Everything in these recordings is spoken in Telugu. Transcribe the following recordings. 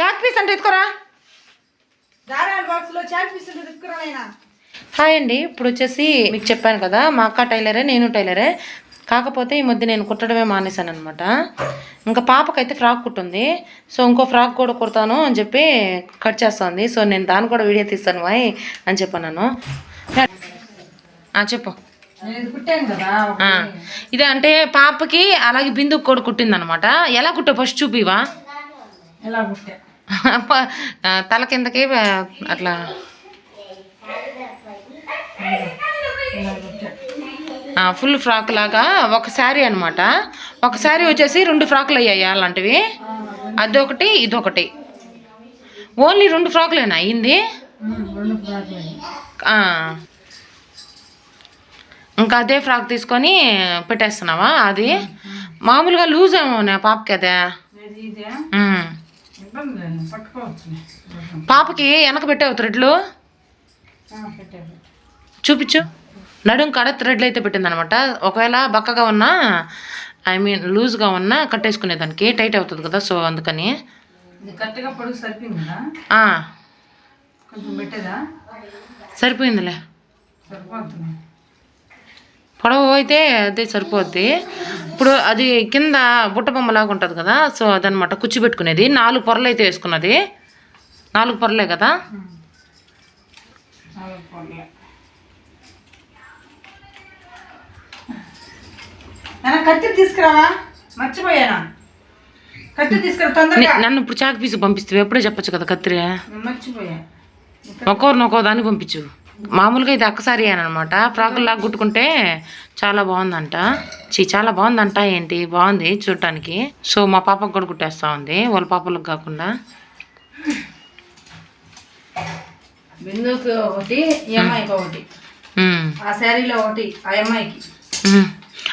చాక్ పీస్ అంటే ఎత్తుకోరా. హాయ్ అండి ఇప్పుడు వచ్చేసి మీకు చెప్పాను కదా మా అక్క టైలరే నేను టైలరే. కాకపోతే ఈ మధ్య నేను కుట్టడమే మానేశాను అనమాట ఇంకా పాపకైతే ఫ్రాక్ కుట్టుంది. సో ఇంకో ఫ్రాక్ కూడా కుడతాను అని చెప్పి కట్ చేస్తుంది. సో నేను దాన్ని కూడా వీడియో తీస్తాను వాయ్ అని చెప్పాను చెప్పు. ఇది అంటే పాపకి అలాగే బిందుకు కూడా కుట్టిందనమాట ఎలా కుట్టావు? ఫస్ట్ చూపివా ఎలా కుట్టా? తల కిందకి అట్లా. ఫుల్ ఫ్రాక్ లాగా ఒక శారీ అనమాట ఒక శారీ వచ్చేసి రెండు ఫ్రాక్లు అయ్యాయి అలాంటివి. అదొకటి ఇదొకటి. ఓన్లీ రెండు ఫ్రాక్లేనా అయింది. ఇంకా అదే ఫ్రాక్ తీసుకొని పెట్టేస్తున్నావా అది? మామూలుగా లూజ్ ఏమో పాపకి పాపకి వెనక పెట్టావు థ్రెడ్లు చూపించు. నడుం కాడ థ్రెడ్లు అయితే పెట్టిందనమాట. ఒకవేళ బక్కగా ఉన్నా ఐ మీన్ లూజ్గా ఉన్నా కట్టేసుకునేదానికి టైట్ అవుతుంది కదా సో అందుకని. ఇది కరెక్ట్గా పొడుగు సరిపోయింది కదా ఆ, కొంచెం పెట్టేదా సరిపోయిందిలే సరిపోతుంది పొడవు అయితే అదే సరిపోద్ది. ఇప్పుడు అది కింద బుట్ట బొమ్మలాగా ఉంటుంది కదా సో అదనమాట కుచ్చి పెట్టుకునేది. నాలుగు పొరలు అయితే వేసుకున్నది. నాలుగు పొరలే కదా? కత్తి తీసుకురావా? మర్చిపోయానా? కత్తి తీసుకురా తొందరగా. నన్ను ఇప్పుడు చాకు పీసు పంపిస్తే ఎప్పుడే చెప్పొచ్చు కదా కత్తిరి. మర్చిపోయా. ఒక్కొరిని ఒక్కో దాన్ని పంపించు. మామూలుగా ఇది ఒక్కసారి అనమాట ఫ్రాకుల్లాగా కుట్టుకుంటే చాలా బాగుందంట. చీ చాలా బాగుందంట ఏంటి? బాగుంది చూడటానికి సో మా పాపకు కూడా కుట్టేస్తా ఉంది. వాళ్ళ పాపలకు కాకుండా. బిందుకు ఒకటి ఈ అమ్మాయికి ఒకటి. ఉమ్, ఆ శారీలో ఒకటి ఆ అమ్మాయికి. ఉమ్.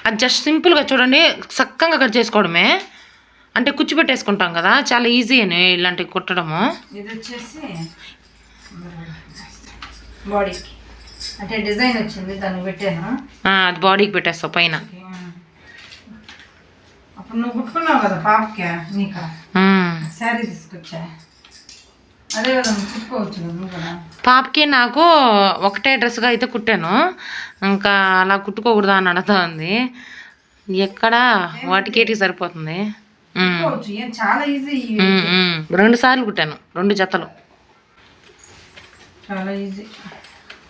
అది జస్ట్ సింపుల్గా చూడండి చక్కగా కట్ చేసుకోవడమే. అంటే కుచ్చి పెట్టేసుకుంటాం కదా చాలా ఈజీ అని ఇలాంటివి కుట్టడము. ఇది వచ్చేసి బాడీకి. అంటే డిజైన్ వచ్చింది దాన్ని పెట్టాను? అది బాడీకి పెట్టేస్తావు పైన. అప్పుడు నువ్వు కుట్టుకున్నావు కదా పాపకి నీకా. శారీ తీసుకొచ్చా? అదే కదా నువ్వు కుట్టుకోవచ్చు కదా నువ్వు కదా? పాపకి నాకు ఒకటే డ్రెస్గా అయితే కుట్టాను. ఇంకా అలా కుట్టుకోకూడదా అని అడుగుతా ఉంది. ఎక్కడ? వాటికేటికి సరిపోతుంది. చాలా ఈజీ. రెండు సార్లు కుట్టాను రెండు జతలు. చాలా ఈజీ.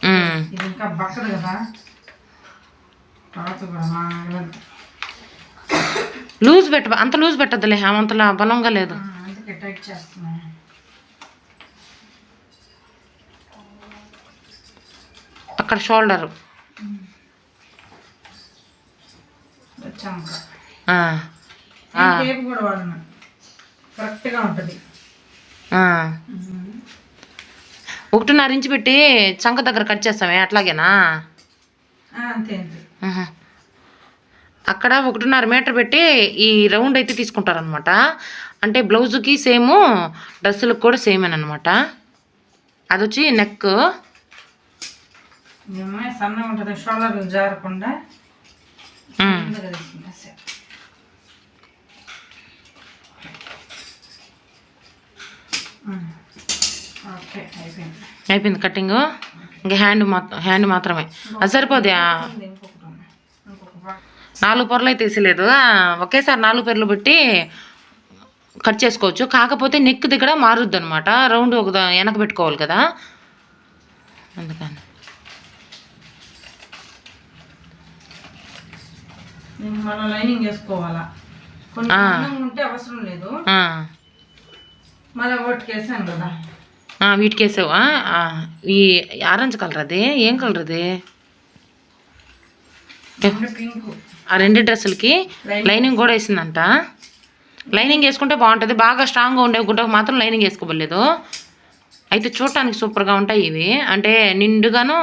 ఇది ఇంకా బక్కదు కదా. తర్వాత. లూజ్ పెట్ట అంత లూజ్ పెట్టద్దులే అంతలా బలంగా లేదు. ఆ, అందుకే టైట్ చేస్తున్నాను అక్కడ షోల్డర్. టేప్ కూడా వాడను. కరెక్ట్గా ఉంటుంది. ఒకటిన్నర ఇంచు పెట్టి చంక దగ్గర కట్ చేస్తామే అట్లాగేనా. అక్కడ ఒకటిన్నర మీటర్ పెట్టి ఈ రౌండ్ అయితే తీసుకుంటారనమాట అంటే బ్లౌజ్కి సేమ్ డ్రెస్సులకు కూడా సేమ్ అనమాట అది వచ్చి నెక్ సన్నగా ఉంటుంది షోల్డర్ జారకుండా అయిపోయింది కటింగ్. ఇంకా హ్యాండ్ మాత్రం హ్యాండ్ మాత్రమే. అది బా- నాలుగు పొరలు అయితే వేసలేదు. ఆ, ఒకేసారి నాలుగు పొరలు పెట్టి కట్ చేసుకోవచ్చు. కాకపోతే నెక్ దగ్గర మారుద్ది అనమాట రౌండ్ ఒక వెనక పెట్టుకోవాలి కదా. అందుకని. లైనింగ్ వేసుకోవాలా. మందంగా ఉంటే అవసరం లేదు. మళ్ళీ ఓటుకి వేసాను కదా. వీటికి వేసావు ఈ ఆరెంజ్ కలర్ అది ఏం కలర్ అది? ఆ రెండు డ్రెస్సులకి లైనింగ్ కూడా వేసిందంట. లైనింగ్ వేసుకుంటే బాగుంటుంది. బాగా స్ట్రాంగ్గా ఉండే గుడ్డకు మాత్రం లైనింగ్ వేసుకోబోలేదు అయితే చూడటానికి సూపర్గా ఉంటాయి ఇవి. అంటే నిండుగాను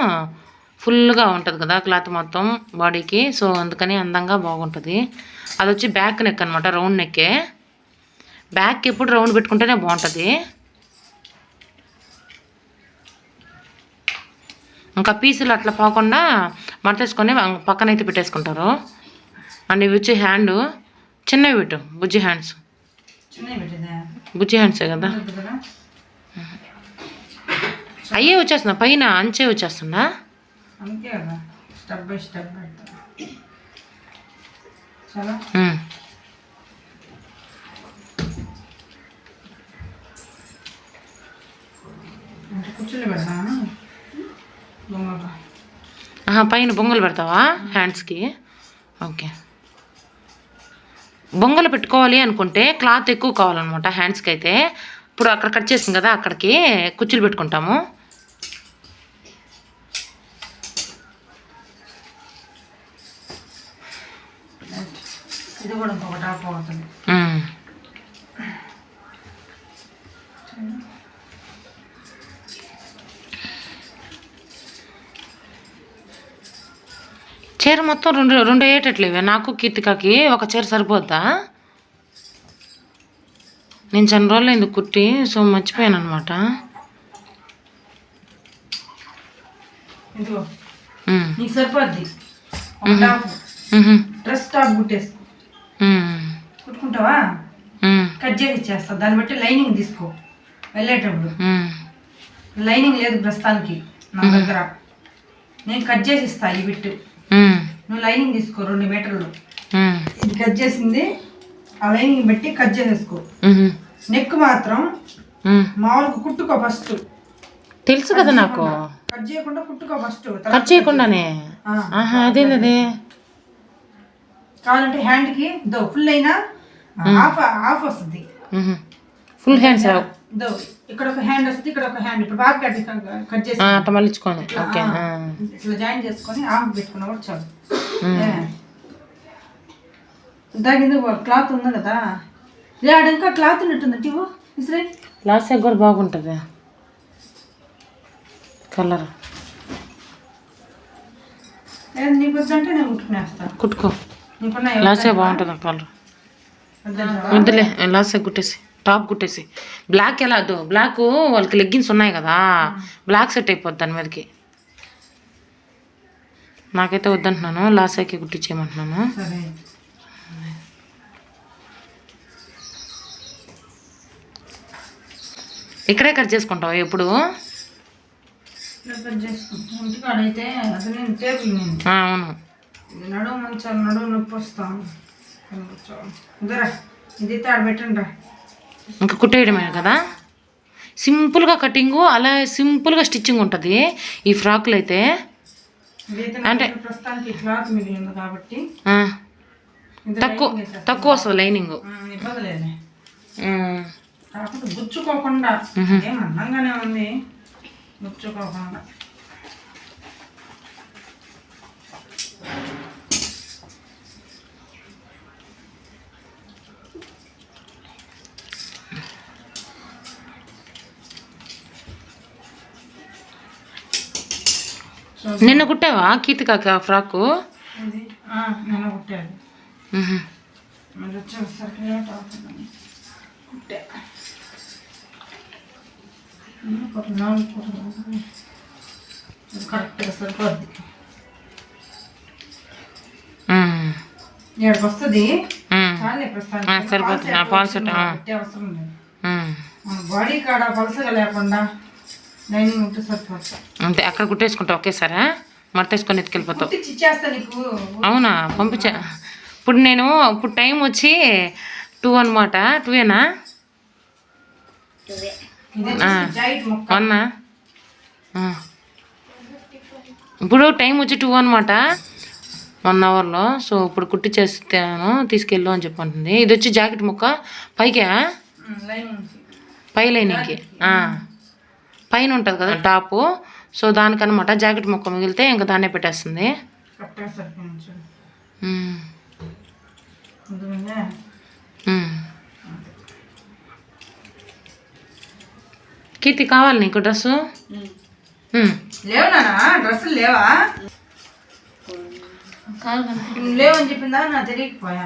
ఫుల్గా ఉంటుంది కదా క్లాత్ మొత్తం బాడీకి. సో అందుకని అందంగా బాగుంటుంది. అది వచ్చి బ్యాక్ నెక్ అనమాట రౌండ్ నెక్కే. బ్యాక్ ఎప్పుడు రౌండ్ పెట్టుకుంటేనే బాగుంటుంది. ఇంకా పీసులు అట్లా పోకుండా మడతేసుకొని పక్కన అయితే పెట్టేసుకుంటారు. అండ్ ఇవి వచ్చి హ్యాండ్ చిన్నవి పెట్టు బుజ్జి హ్యాండ్స్. బుజ్జి హ్యాండ్సే కదా. అయ్యే వచ్చేస్తున్నా పైన అంచే వచ్చేస్తుందా? కదా. స్టెప్ బై స్టెప్ చాలా ఉమ్. అంటే కుర్చీలు పెడతాను బొమ్మగా ఆహా పైన బొంగలు పెడతావా? హ్యాండ్స్కి ఓకే. బొంగలు పెట్టుకోవాలి అనుకుంటే క్లాత్ ఎక్కువ కావాలన్నమాట హ్యాండ్స్కి అయితే ఇప్పుడు అక్కడ కట్ చేసింది కదా అక్కడికి కుర్చీలు పెట్టుకుంటాము. ఇది కూడా ఇంకొక టాప్ అవుతుంది. చీర మొత్తం రెండు రెండు అయ్యేటట్లేవే నాకు కీర్తికాకి ఒక చీర సరిపోద్దా? నేను చాలా రోజులు అయింది కుట్టి సో మర్చిపోయాను అనమాట డ్రెస్ టాప్ కుట్టేసుకో కుట్టుకుంటావా? కట్ చేసి ఇచ్చేస్తా. దాన్ని బట్టి లైనింగ్ తీసుకో. వెళ్ళేటప్పుడు. లైనింగ్ లేదు ప్రస్తుతానికి నా దగ్గర. నేను కట్ చేసి ఇస్తా ఈ బిట్టు. నువ్వు లైనింగ్ తీసుకో రెండు మీటర్లు. ఇది కట్ చేసింది. ఆ లైనింగ్ బట్టి కట్ చేసేసుకో. నెక్ మాత్రం మామూలుగా కుట్టుకో ఫస్ట్. తెలుసు కదా నాకు. కట్ చేయకుండా కుట్టుకో ఫస్ట్. కట్ చేయకుండానే? ఆహా అదేంది అదే కావాలంటే హ్యాండ్కి దో ఫుల్ అయినా హాఫ్ హాఫ్ వస్తుంది. ఫుల్ హ్యాండ్స్ ఇక్కడ ఒక హ్యాండ్ వస్తుంది ఇక్కడ ఒక హ్యాండ్ ఇప్పుడు బాగా కట్ కట్ చేసి అట్ట మళ్ళించుకొని ఓకే ఇట్లా జాయిన్ చేసుకొని హాఫ్ పెట్టుకున్నా కూడా చాలు. దాని క్లాత్ ఉంది కదా. లేడ ఇంకా క్లాత్ ఉన్నట్టుంది టీవో ఇసరే. లాస్ట్ కూడా బాగుంటుంది. కలర్ నీకు వద్దంటే నేను కుట్టుకునేస్తా. కుట్టుకో. లాస్ట్ బాగుంటుంది కలర్ వద్దులే సెగ్ కుట్టేసి. టాప్ కుట్టేసి. బ్లాక్ ఎలా వద్దు? బ్లాక్ వాళ్ళకి లెగ్గిన్స్ ఉన్నాయి కదా. బ్లాక్ సెట్ అయిపోద్ది దాని మీదకి. నాకైతే వద్దంటున్నాను. లాస్ట్ సెగ్కి కుట్టించేయమంటున్నాను. ఇక్కడే కట్ చేసుకుంటావు ఎప్పుడు? అవును. నడుము మంచాలు నడుము నొప్పి వస్తాం ఇదరా ఇది ఆడ పెట్టండి రా. ఇంకా కుట్టేయడమే కదా? సింపుల్గా కటింగు అలా సింపుల్గా స్టిచ్చింగ్ ఉంటుంది. ఈ ఫ్రాక్లు అయితే అంటే- తక్కువ. తక్కువ వస్తుంది లైనింగ్. గుచ్చుకోకుండా ఉంది. గుచ్చుకోకుండా. నిన్న కుట్టావా కీతికాకి ఆ ఫ్రాకు? కుట్టాను. మళ్ళీ వచ్చేసరికి లేట్ అవుతుందని కుట్టా. కరెక్ట్గా సరిపోద్ది. వస్తుంది సరిపోతుంది. ఆ, అవసరం లేదు. బాడీ కాడ పలసగా లేకుండా అంతే అక్కడ కుట్టేసుకుంటావు ఒకేసారా? మడతేసుకొని ఎత్తుకెళ్ళిపోతావు. అవునా? పంపించా. ఇప్పుడు నేను ఇప్పుడు టైం వచ్చి టూ అనమాట టూయేనా వన్నా. ఇప్పుడు టైం వచ్చి టూ అనమాట వన్ అవర్లో. సో ఇప్పుడు కుట్టి చేస్తాను తీసుకెళ్ళు అని చెప్పంటుంది ఇది వచ్చి జాకెట్ ముక్క? పైకా? పై లైనింగ్కి. ఆ. పైన ఉంటుంది కదా టాపు. సో దానికనమాట జాకెట్ ముక్క మిగిలితే ఇంకా దాన్నే పెట్టేస్తుంది. కీర్తి కావాలి నీకు డ్రెస్సు. లేవు నానా డ్రెస్సులు లేవా? లేవని చెప్పిందా నా తెలియకపోయా.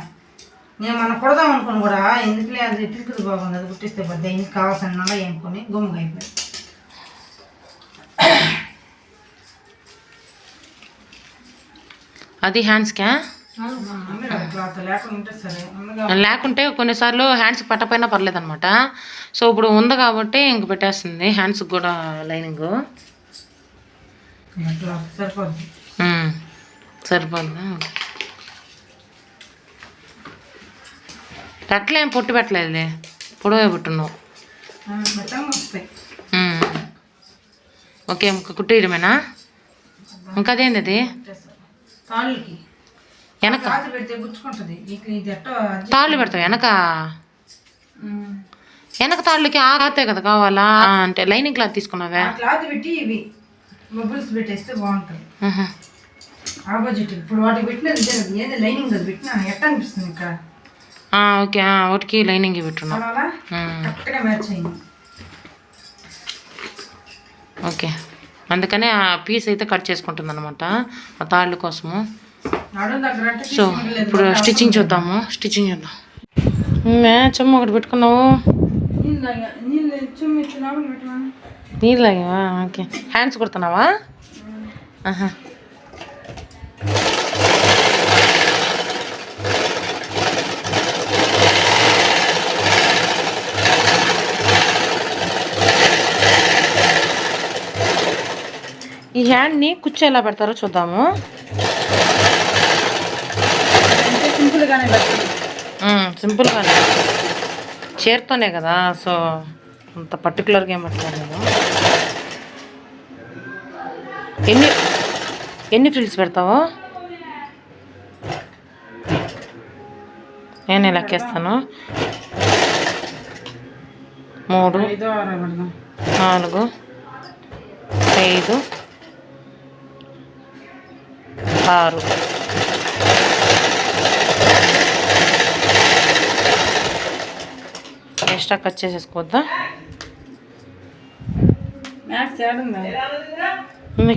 నేను మన కొడదాం అనుకుని కూడా ఎందుకులే అది పిలుకుడు బాగుంది అది కుట్టిస్తే పెద్ద ఇంటికి కావాల్సిన అనుకుని గుమ్మగా అయిపోయి అది హ్యాండ్స్కా లేకుంటే కొన్నిసార్లు హ్యాండ్స్ పట్టపోయినా పర్లేదు అనమాట సో ఇప్పుడు ఉంది కాబట్టి ఇంక పెట్టేస్తుంది హ్యాండ్స్కి కూడా లైనింగ్ సరిపోద్ది పెట్టలేం పొట్టు పెట్టలేదు పొడవే పుట్టున్నావు. ఓకే ఇంక కుట్టియడమేనా ఇంకా అదేంది అది. తాళ్ళకి. వెనక. క్లాత్ పెడితే గుచ్చుకుంటది. ఇక ఇది ఎట్టో adjust- తాళ్ళు పెడతావు? వెనక. వెనక తాళ్ళకి ఆ క్లాతే కదా కావాలా? అంటే లైనింగ్ క్లాత్ తీసుకున్నావే? క్లాత్ పెట్టి ఇవి బబుల్స్ పెట్టేస్తే బాగుంటుంది. ఆపోజిట్ ఇప్పుడు వాటికి ఏది లైనింగ్ అది పెట్టినా? ఎట్ట అనిపిస్తుంది ఇంకా ఆ, ఓకే. ఒకటికి లైనింగ్. కరెక్ట్గా మ్యాచ్ అయింది. ఓకే. అందుకనే ఆ పీస్ అయితే కట్ చేసుకుంటుంది అనమాట ఆ తాళ్ళు కోసము. సో. ఇప్పుడు స్టిచ్చింగ్ చూద్దాము. స్టిచ్చింగ్ చూద్దాం. చెమ్మ ఒకటి పెట్టుకున్నావు? నీళ్ళు తాగా- నీళ్ళు చుమ్మి ఇచ్చి లోపల పెట్టమా? నీళ్ళు తాగావా ఓకే. హ్యాండ్స్ కుడుతున్నావా? ఆహా. ఈ హ్యాండ్ని కుచ్చు ఎలా పెడతారో చూద్దాము. సింపుల్గానే సింపుల్గానే. చేరుతోనే కదా సో అంత పర్టికులర్గా ఏం పట్టలేదు ఎన్ని ఎన్ని ఫ్రిల్స్ పెడతావు? నేను లెక్కేస్తాను. మూడు నాలుగు ఐదు ఆరు ఎక్స్ట్రా కట్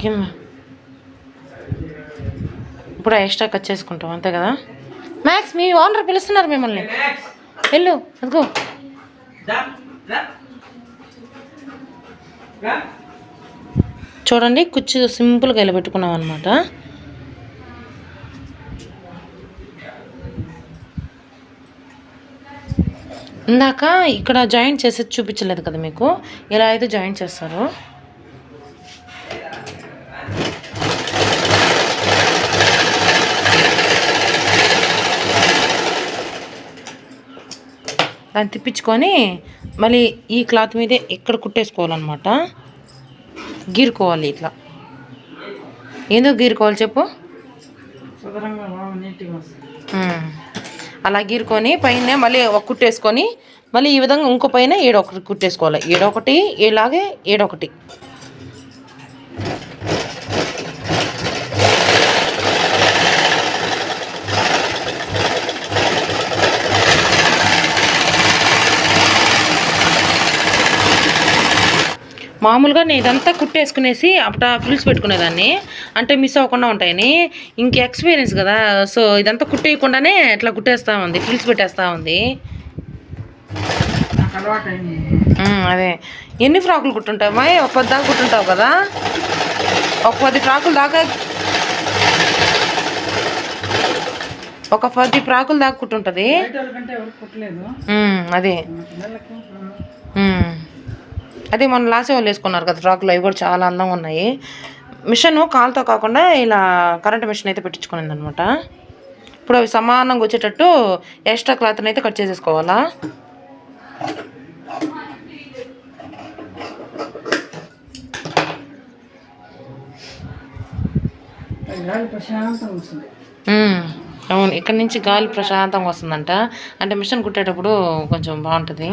కింద ఇప్పుడు ఎక్స్ట్రా కట్ చేసుకుంటాం అంతే కదా? మ్యాక్స్ మీ ఓనర్ పిలుస్తున్నారు మిమ్మల్ని. వెళ్ళు అదిగో చూడండి కుచ్చు సింపుల్గా ఇలా పెట్టుకున్నాం అనమాట ఇందాక ఇక్కడ జాయింట్ చేసేది చూపించలేదు కదా మీకు? ఇలా అయితే జాయింట్ చేస్తారు. దాన్ని తిప్పించుకొని మళ్ళీ ఈ క్లాత్ మీదే ఇక్కడ కుట్టేసుకోవాలన్నమాట. గీరుకోవాలి ఇట్లా. ఎందుకు గీరుకోవాలి చెప్పు? అలా గీరుకొని పైన మళ్ళీ ఒక కుట్టేసుకొని మళ్ళీ ఈ విధంగా ఇంకో పైన ఏడొకటి కుట్టేసుకోవాలి. ఏడొకటి ఇలాగే ఏడొకటి మామూలుగా నేను ఇదంతా కుట్టేసుకునేసి అప్పుడు ఫ్రిల్స్ పెట్టుకునేదాన్ని. అంటే మిస్ అవ్వకుండా ఉంటాయని ఇంక ఎక్స్పీరియన్స్ కదా. సో ఇదంతా కుట్టేయకుండానే ఇట్లా కుట్టేస్తా ఉంది ఫ్రిల్స్ పెట్టేస్తా ఉంది. అదే. ఎన్ని ఫ్రాకులు కుట్టుంటావు ఒక పది దాకా కుట్టుంటావు కదా? ఒక పది ఫ్రాకులు దాకా ఒక పది ఫ్రాకులు దాకా కుట్టుంటుంది. అదే. అదే మన లాసే వాళ్ళు వేసుకున్నారు కదా ఫ్రాక్లు అవి కూడా చాలా అందంగా ఉన్నాయి. మిషన్ కాలుతో కాకుండా ఇలా కరెంట్ మిషన్ అయితే పెట్టించుకునింది అనమాట ఇప్పుడు అవి సమానంగా వచ్చేటట్టు ఎక్స్ట్రా క్లాత్ని అయితే కట్ చేసేసుకోవాలా? అవును ఇక్కడ నుంచి గాలి ప్రశాంతంగా వస్తుందంట. అంటే మిషన్ కుట్టేటప్పుడు కొంచెం బాగుంటుంది.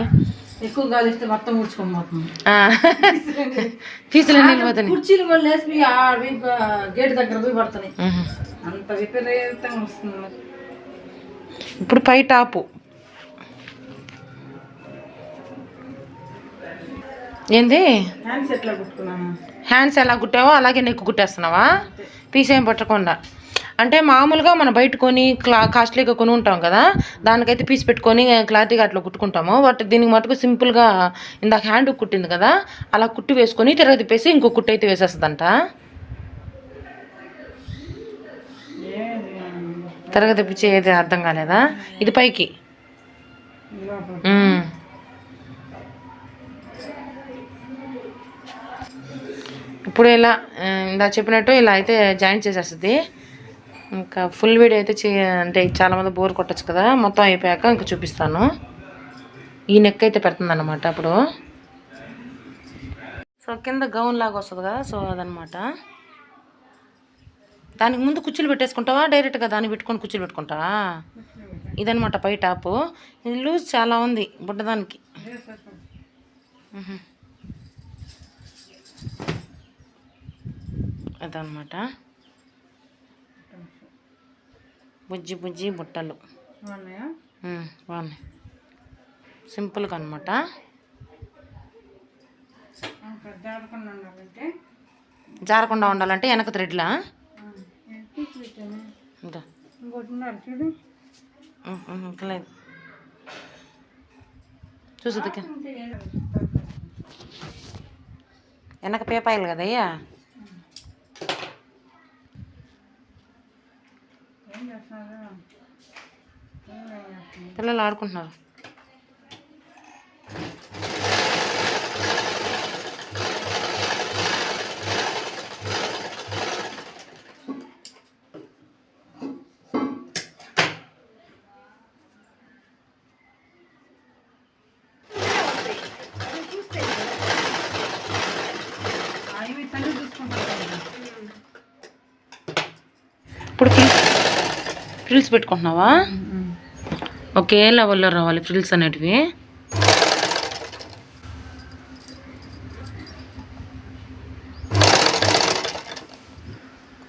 ఎక్కువ గాలి ఇస్తే మొత్తం ఊడ్చుకొని పోతుంది ఆ, ఫీజులు వెళ్ళిపోతున్నాయి. కుర్చీలు కూడా లేసి ఆ గేట్ దగ్గర పోయి పడుతున్నాయి. ఉహు. అంత విపరీతంగా వస్తుంది మరి. ఇప్పుడు పై టాపు. ఏంది? హ్యాండ్స్ ఎట్లా కుట్టుకున్నాను? హ్యాండ్స్ ఎలా కుట్టావో అలాగే నెక్ కుట్టేస్తున్నావా? పీస్ ఏం పట్టకుండా. అంటే మామూలుగా మనం బయట కొని క్లా కాస్ట్లీగా కొని ఉంటాం కదా దానికైతే పీస్ పెట్టుకొని క్లాత్గా అట్లా కుట్టుకుంటాము. బట్ దీనికి మటుకు సింపుల్గా ఇందాక హ్యాండ్ కుట్టింది కదా అలా కుట్టి వేసుకొని తిరగ తిప్పేసి ఇంకో కుట్టు అయితే వేసేస్తుందంట. ఏది త్వరగా ఏది అర్థం కాలేదా? ఇది పైకి. ఇప్పుడు ఇలా ఇందా చెప్పినట్టు ఇలా అయితే జాయిన్ చేసేస్తుంది. ఇంకా ఫుల్ వీడియో అయితే చే అంటే చాలామంది బోర్ కొట్టచ్చు కదా మొత్తం అయిపోయాక ఇంకా చూపిస్తాను. ఈ నెక్ అయితే పెడుతుంది అనమాట అప్పుడు. సో కింద గౌన్ లాగా వస్తుంది కదా సో అదనమాట దానికి ముందు కుచ్చులు పెట్టేసుకుంటావా? డైరెక్ట్గా దాన్ని పెట్టుకొని కుచ్చులు పెట్టుకుంటావా? ఇదనమాట పై టాపు ఇది లూజ్ చాలా ఉంది బుడ్డదానికి అదనమాట బుజ్జి బుజ్జి బుట్టలు. బాగున్నాయా. సింపుల్గా అనమాట జారకుండా ఉండాలంటే వెనక థ్రెడ్లా? ఇంకా లేదు. వెనక పేపాయలు కదయ్యా ఏం చేస్తున్నారు ఏం చేస్తున్నారు పిల్లలు ఆడుకుంటున్నారు అవి తల్లి చూసుకుంటారు ఇప్పుడు ఫ్రిల్స్ ఫ్రిల్స్ పెట్టుకుంటున్నావా? ఒకే లెవెల్లో రావాలి ఫ్రిల్స్ అనేటివి?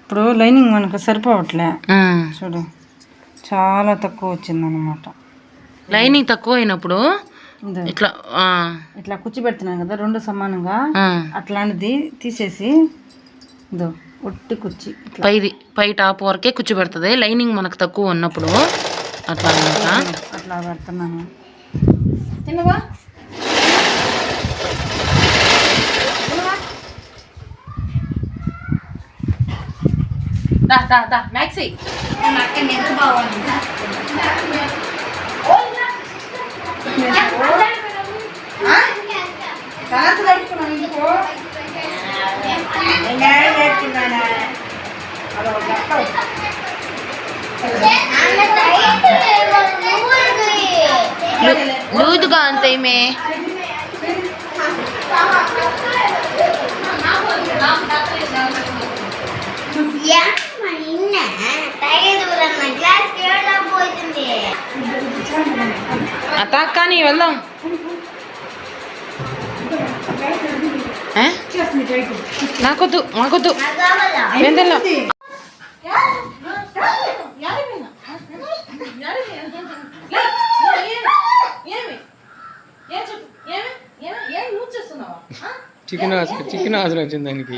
ఇప్పుడు లైనింగ్ మనకు సరిపోవట్లే. చూడు చాలా తక్కువ వచ్చిందనమాట లైనింగ్ తక్కువ అయినప్పుడు ఇదో. ఇట్లా ఇట్లా కూర్చోబెడుతున్నాను కదా రెండు సమానంగా. అట్లాంటిది తీసేసి ఇదో. ఒట్టి కుర్చీ. పైది పై టాప్ వరకే కూర్చోబెడుతుంది. లైనింగ్ మనకు తక్కువ ఉన్నప్పుడు. అట్లా అనమాట అట్లా పెడుతున్నాను. తిన్నవా? దా దా దా మ్యాక్సీ. లూజుగా అంత ఏమే అత్త కానీ వెళ్దాం నాకొద్దు నాకొద్దు తినలేం. చికెన్ చికెన్ ఆశలు వచ్చింది దానికి.